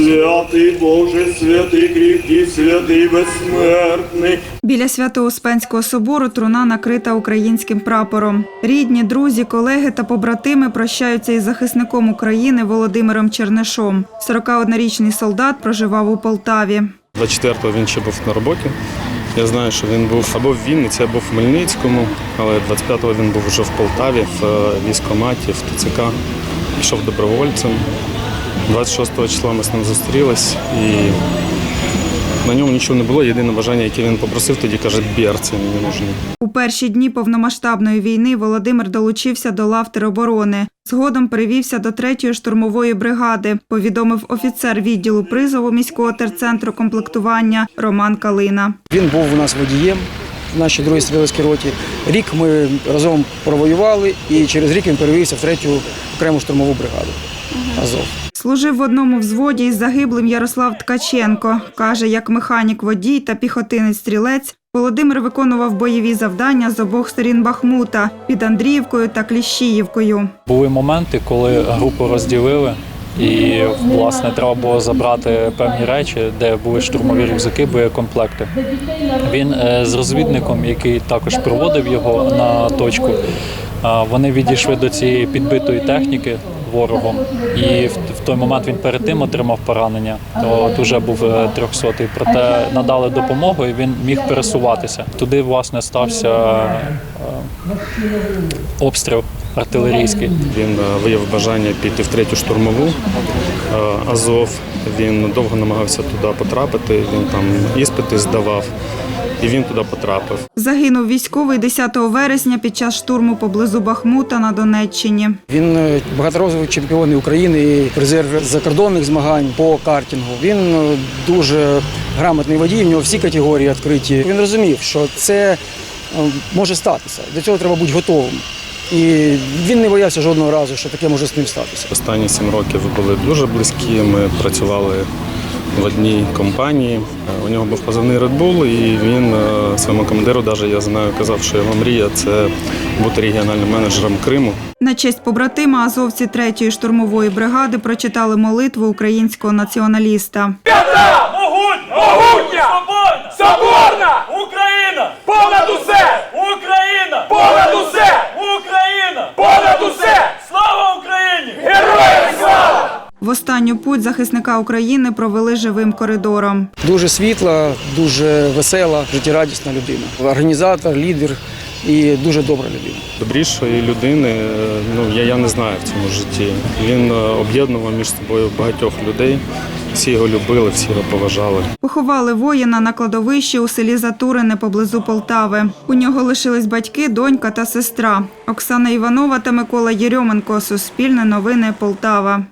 Святий Боже, святий кріпкий, святий безсмертний. Біля Свято-Успенського собору труна накрита українським прапором. Рідні, друзі, колеги та побратими прощаються із захисником України Володимиром Чернишом. 41-річний солдат проживав у Полтаві. 24-го він ще був на роботі. Я знаю, що він був або в Вінниці, або в Хмельницькому, але 25-го він був вже в Полтаві, в е, військкоматі, в ТЦК. Пішов добровольцем. 26 числа ми з ним зустрілись і на ньому нічого не було. Єдине бажання, яке він попросив, тоді каже, берці мені нужні. У перші дні повномасштабної війни Володимир долучився до лав тероборони. Згодом перевівся до 3-ї штурмової бригади, повідомив офіцер відділу призову міського терцентру комплектування Роман Калина. Він був у нас водієм в нашій другій стрілецькій роті. Рік ми разом провоювали, і через рік він перевівся в третю окрему штурмову бригаду Азов. Служив в одному взводі із загиблим Ярослав Ткаченко. Каже, як механік водій та піхотинець-стрілець Володимир виконував бойові завдання з обох сторін Бахмута під Андріївкою та Кліщіївкою. Були моменти, коли групу розділили, і власне треба було забрати певні речі, де були штурмові рюкзаки, боєкомплекти. Він е, з розвідником, який також проводив його на точку. Вони відійшли до цієї підбитої техніки ворогом, і в, в той момент він перед тим отримав поранення. То вже був трьохсотий. 300-й. Проте надали допомогу, і він міг пересуватися. Туди власне стався е, обстріл артилерійський. Він е, виявив бажання піти в третю штурмову е, Азов. Він довго намагався туди потрапити. Він там іспити здавав, і він туди потрапив. Загинув військовий 10 вересня під час штурму поблизу Бахмута на Донеччині. Він е, багаторазовий чемпіон України, і призер закордонних змагань по картингу. Він дуже грамотний водій, в нього всі категорії відкриті. Він розумів, що це може статися. До цього треба бути готовим. І він не боявся жодного разу, що таке може з ним статися. Останні сім років були дуже близькі. Ми працювали в одній компанії. У нього був позивний Red Bull, і він е, своєму командиру, навіть я знаю, казав, що його мрія це бути регіональним менеджером Криму. На честь побратима азовці 3-ї штурмової бригади прочитали молитву українського націоналіста. Могутня! Путь захисника України провели живим коридором. Дуже світла, дуже весела, життєрадісна людина. Організатор, лідер і дуже добра людина. Добрішої людини е, ну, я, я не знаю в цьому житті. Він е, об'єднував між собою багатьох людей. Всі його любили, всі його поважали. Поховали воїна на кладовищі у селі Затурине поблизу Полтави. У нього лишились батьки, донька та сестра. Оксана Іванова та Микола Єрьоменко. Суспільне новини Полтава.